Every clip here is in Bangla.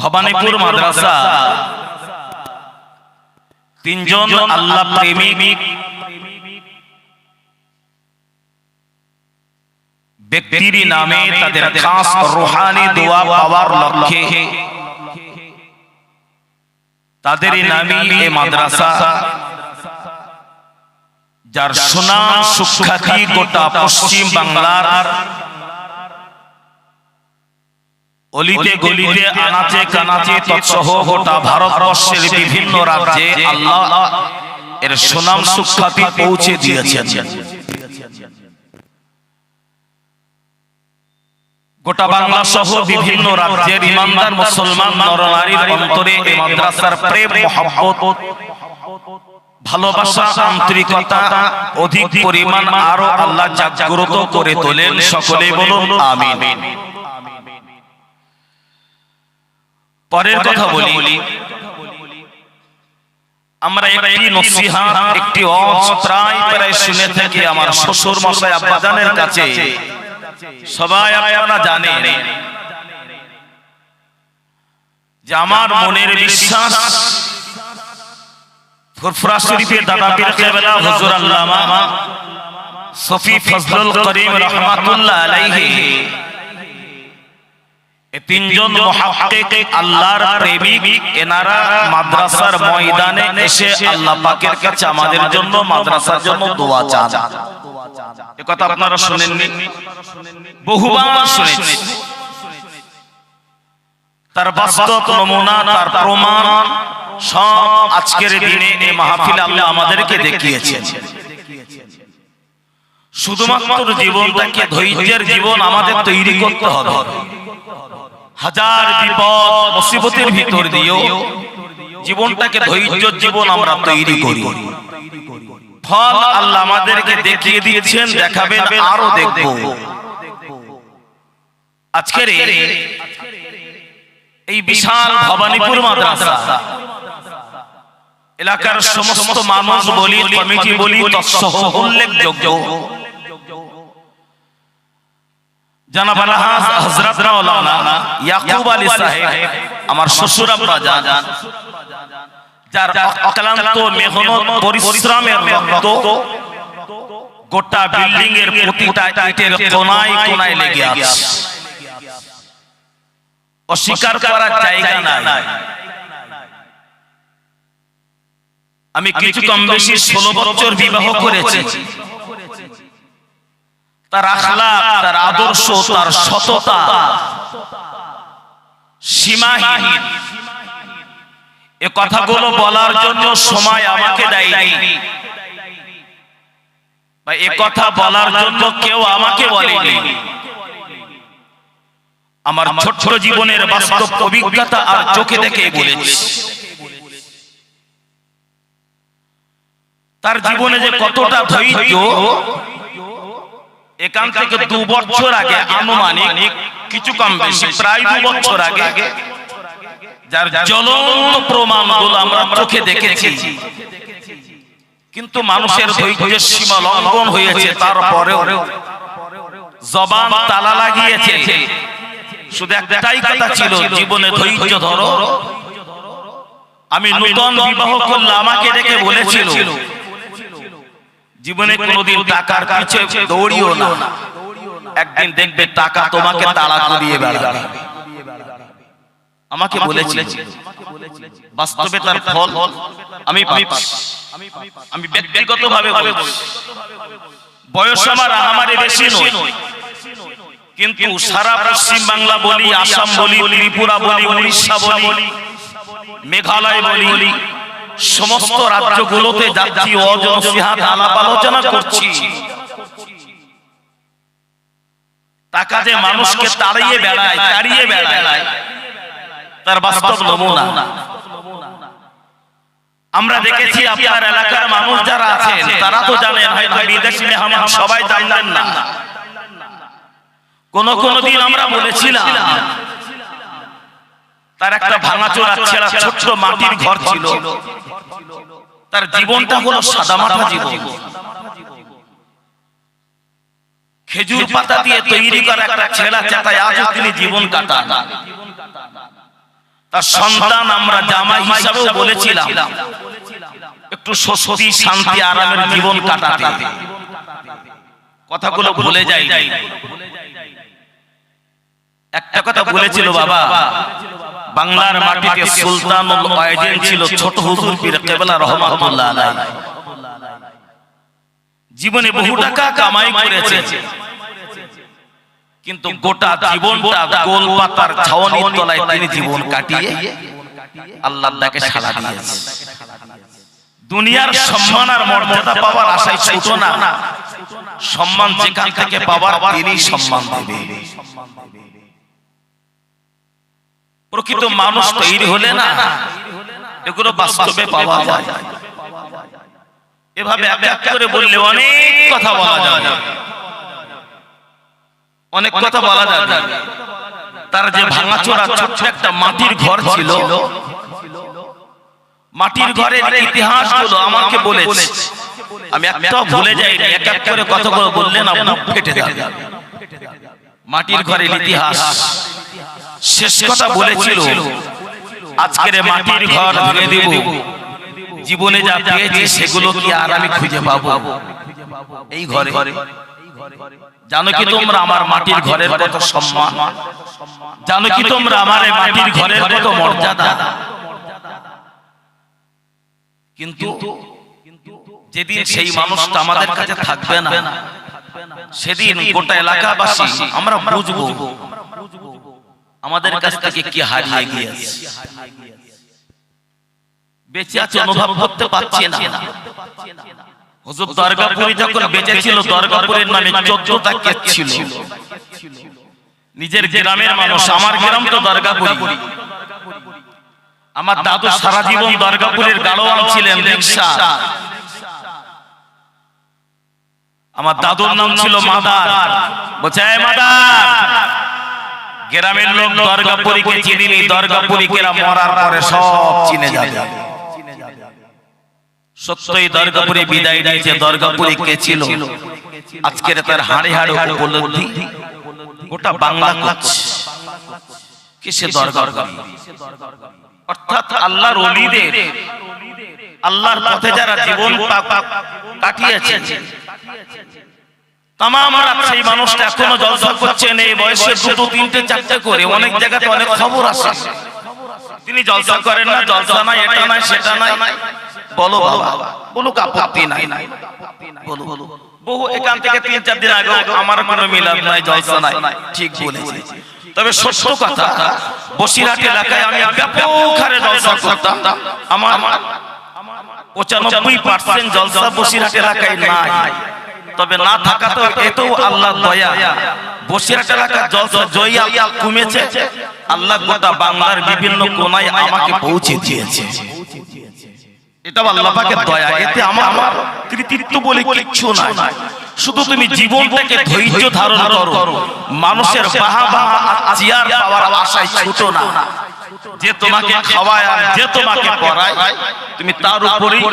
ভবানীপুর মাদ্রাসা। তিনজন আল্লাহ প্রেমিক। ব্যক্তির নামে তাদের খাস রোহানি দোয়া পাওয়ার লক্ষ্যে। তাদের নামে এই মাদ্রাসা। যার সুনাম সুখ্যাতি গোটা পশ্চিম বাংলার। অলিতে গলিতে আনাচে কানাচে তৎসহ গোটা ভারতবর্ষের বিভিন্ন রাজ্যে আল্লাহ এর সুনাম সুখ্যাতি পৌঁছে দিয়েছেন। গোটা বাংলা সহ বিভিন্ন রাজ্যের ইমানদার মুসলমান নরনারীর অন্তরে এই মাদ্রাসার প্রেম মহব্বত ভালোবাসা আন্তরিকতা অধিক পরিমাণ আরও আল্লাহ জাগ্রত করে তোলেন। সকলে বলুন আমিন। পরের কথা বলি। আমরা একটি নসিহত একটি অজ প্রায় প্রায় শুনে থাকি আমার শ্বশুর মশাই আব্বাজানের কাছে। সবাই আপনারা জানেন যে আমার মনের বিশ্বাস ফুরফুরা শরীফের দাদা পীর কেবলা হুজুর আল্লামা সফি ফজলুল করিম রহমাতুল্লাহ আলাইহি। তিনজন মুহাক্কিক আল্লাহর প্রেমিক এনারা মাদ্রাসার ময়দানে এসে আল্লাহ পাকের কাছে আমাদের জন্য মাদ্রাসার জন্য দোয়া চান। এ কথা আপনারা শুনেননি? বহুবার শুনেছি। তার বাস্তব নমুনা তার প্রমাণ সব আজকের দিনে এই মাহফিল আল্লাহ আমাদেরকে দেখিয়েছেন। শুধুমাত্র জীবনটাকে ধৈর্যের জীবন আমাদের তৈরি করতে হবে। হাজার বিপদ মুসিবতের ভিতর দিয়েও জীবনটাকে ধৈর্যের জীবন আমরা তৈরি করি। ফল আল্লাহ আমাদেরকে দেখিয়ে দিয়েছেন দেখাবেন আরও দেখব। আজকের এই বিশাল ভবানীপুর মাদ্রাসা। এলাকার সমস্ত মানুষ বলি, কমিটি বলি উল্লেখযোগ্য। জানাব আলহাজ হযরত মাওলানা ইয়াকুব আলী সাহেব আমার শ্বশুর আব্বা জান যার অক্লান্ত মেহনত পরিশ্রমের রক্ত গোটা বিল্ডিং এর প্রতিটা ইটের কোনায় কোনায় লেগে আছে। অস্বীকার করার জায়গা নাই। আমি কিছু কম বেশি ষোলো বছর বিবাহ করেছি। তার আখলাক তার আদর্শ তার সততা। সীমাহীন। এ কথাগুলো বলার জন্য সময় আমাকে দেয়নি। বা এ কথা বলার জন্য কেউ আমাকে বলেনি। আমার ছোট্ট জীবনের বাস্তব অভিজ্ঞতা আর চোখে দেখে বলেছি। তার জীবনে যে কতটা ধৈর্য এখান থেকে দু বছর আগে আনুমানিক কিছু কম বেশি প্রায় দু বছর আগে যার জ্বলন্ত প্রমাণগুলো আমরা চোখে দেখেছি। কিন্তু মানুষের ধৈর্যের সীমা লঙ্ঘন হয়েছে তারপরেও। জবান তালা লাগিয়েছে। শুধু একটাই কথা ছিল জীবনে ধৈর্য ধরো। আমি নূতন বিবাহ করলে আমাকে ডেকে বলেছিল। জীবনে কোনোদিন টাকার পিছে দৌড়িও না। একদিন দেখবে টাকা তোমাকে তাড়া করিয়ে বেড়াবে। আমাকে বলেছিল। বাস্তবে তার ফল আমি আমি ব্যক্তিগত ভাবে বয়স আমার আমারে বেশি নয়। কিন্তু সারা পশ্চিম বাংলা বলি আসাম বলি ত্রিপুরা বলি উড়িষ্যা বলি মেঘালয় বলি সমস্ত রাজ্যগুলোতে যাচ্ছি অজনসিহাত আলাপ আলোচনা করছি। টাকা যে মানুষকে তাড়িয়ে বেড়ায় তাড়িয়ে বেড়ায়। তার বাস্তব নমুনা। আমরা দেখেছি আপনার এলাকার মানুষ যারা আছেন, তারা তো জানেন, হয়তো বিদেশি মেহমান সবাই জানলেন না। কোন কোন দিন আমরা বলেছিলাম তার একটা ভাঙাচোরা ছেঁড়া ছোট্ট মাটির ঘর ছিল। তার জীবনটা হলো সাদামাটা জীবন। খেজুর পাতা দিয়ে তৈরি করা একটা ছেঁড়া চাতায় আজও তিনি জীবন কাটান। তার সন্তান আমরা জামাই হিসাবেও বলেছিলাম। একটু স্বস্তি শান্তি আরামের জীবন কাটাতে। কথাগুলো ভুলে যাই একটা কথা বলেছিল বাবা। বাংলার মাটিতে সুলতানুল ওয়াইদিন ছিল ছোট হুজুর পীর কেবলা রহমাতুল্লাহ আলাইহি। জীবনে বহু টাকা কামাই করেছে। কিন্তু গোটা জীবনটা গোল পাতার ছাউনির তলায় তিনি জীবন কাটিয়ে আল্লাহ তাকে সাড়া দিয়েছে। দুনিয়ার সম্মান আর মর্যাদা পাওয়ার আশায় ছোট না। সম্মান যেখান থেকে পাওয়ার তিনি সম্মান দেবে। প্রকৃত মানুষ তৈরি হলে না, এগুলো বাস্তবে পাওয়া যায়। এভাবে এক এক করে বললে অনেক কথা বলা যায়। অনেক কথা বলা যাবে তার যে ভাঙাচোরা ছোট্ট একটা মাটির ঘর ছিল, মাটির ঘরের ইতিহাসগুলো আমাকে বলেছে। আমি একটাও ভুলে যাই এক এক করে কথাগুলো বললে না বুক ফেটে যাবে। মাটির ঘরের ইতিহাস। শেষ কথা বলেছিল আজকের মাটির ঘর ভেঙে দেব। জীবনে যা পেয়েছি সেগুলো কি আর আমি খুঁজে পাবো? এই ঘরে। জানো কি তোমরা আমার মাটির ঘরের কত সম্মান? জানো কি তোমরা আমার মাটির ঘরের কত মর্যাদা? কিন্তু যেদিন সেই মানুষটা আমাদের কাছে থাকবে না সেদিন গোটা এলাকাবাসী আমরা বুঝব। আমাদের কাছ থেকে কি হারিয়ে গিয়েছে? বেঁচে আছে অনুভব করতে পারছি না। হুজুর দরগাপুরি যখন বেঁচে ছিল দরগাপুরের নামে চোদ্দটা কেস ছিল। নিজের গ্রামের মানুষ আমার গ্রাম তো দরগাপুরি। আমার দাদু সারা জীবন দরগাপুরের গাড়োয়াল ছিলেন রিক্সা আমার দাদুর নাম ছিল মাদার। বলছে মাদার গ্রামের লোক দরগাপুরীকে চিনিনি দরগাপুরীকে মরার পরে সব চিনে যাবে। সত্যই দরগাপুরে বিদায় নিয়েছে দরগাপুরে কে ছিল। আজকের তার হাড়ে হাড়ে উপলব্ধি। গোটা বাংলা করছে। কিসে দরগাপুরি? অর্থাৎ আল্লাহর ওলিদের আল্লাহর পথে যারা জীবন কাটিয়েছে। তামাম রাত সেই মানুষটা এখনও জলসা করছেন এই বয়সে দুটো, তিনটে, চারটে করে, অনেক জায়গাতে অনেক খবর তিনি জলসা করেন না, জলসা নাই সেটা আমার কোনো তবে সত্য কথা, বসিরহাট এলাকায় আমি ব্যাপক হারে জলসা করতাম। আমার পঁচানব্বই পার্সেন্ট জলসা বসিরহাট এলাকায় নাই। তবে না থাকা তো এতেও আল্লাহ দয়া। বসিরহাট এলাকার জলসা জয়া কমেছে। আল্লাহ গোটা বাংলার বিভিন্ন কোনায় আমাকে পৌঁছে দিয়েছে। এটা আল্লাহ পাকের দয়া। এতে আমার কৃতিত্ব বলে কিচ্ছু নাই। শুধু তুমি জীবনটাকে ধৈর্য ধারণ করো। মানুষের বাহা বাহা চেয়ার পাওয়ার আশায় ছুটো না। যে তোমাকে খাওয়ায় আর যে তোমাকে পড়ায় তুমি তার উপরেই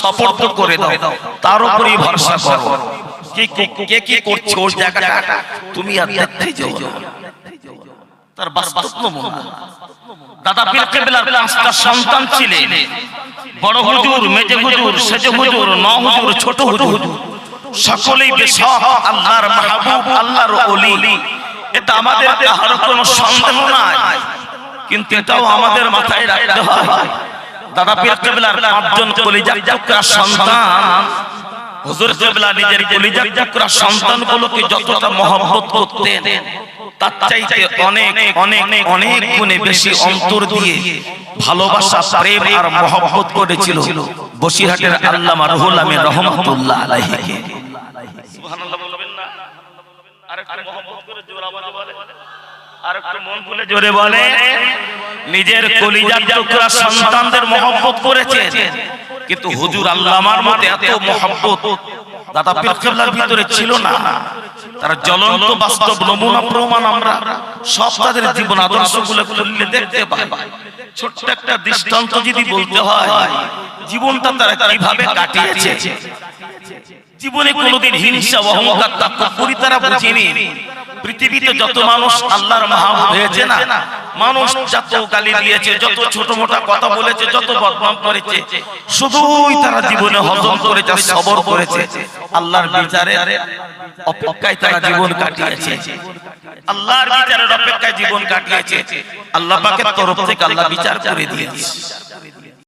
সপর্দ করে দাও। তার উপরেই ভরসা করো। এটা আমাদের কারও কিন্তু এটাও আমাদের মাথায় রাখতে হয়। দাদা পীর কেবলার পাঁচজন কলিজা সন্তান। নিজের কলিজা বসিরহাটের করে নিজের কলিজার টুকরা সন্তানদের মহব্বত করেছে কিন্তু হুজুর আল্লামার মতে এত মহব্বত, দাদা পীর ভিতরে ছিল না। তারা জ্বলন্ত বাস্তব নমুনা প্রমাণ আমরা সব তাদের জীবন আদর্শগুলো খুললে দেখতে পাই। ছোট্ট একটা দৃষ্টান্ত যদি বলতে হয়, জীবনটা তারা কীভাবে কাটিয়েছে? জীবনে কোনোদিন হিংসা অহংকার তাকব্বুরি তারা বুঝিনি। পৃথিবীতে যত মানুষ আল্লাহর মাহবুব হয়েছে না মানুষ যত গালি দিয়েছে যত ছোট মোটা কথা বলেছে যত বদনাম করেছে শুধুই তারা জীবনে হজম করেছে সবর করেছে আল্লাহর বিচারে অপেক্ষায় তারা জীবন কাটিয়েছে। আল্লাহর বিচারের অপেক্ষায় জীবন কাটিয়েছে। আল্লাহ পাকের তরফ থেকে আল্লাহ বিচার করে দিয়েছে।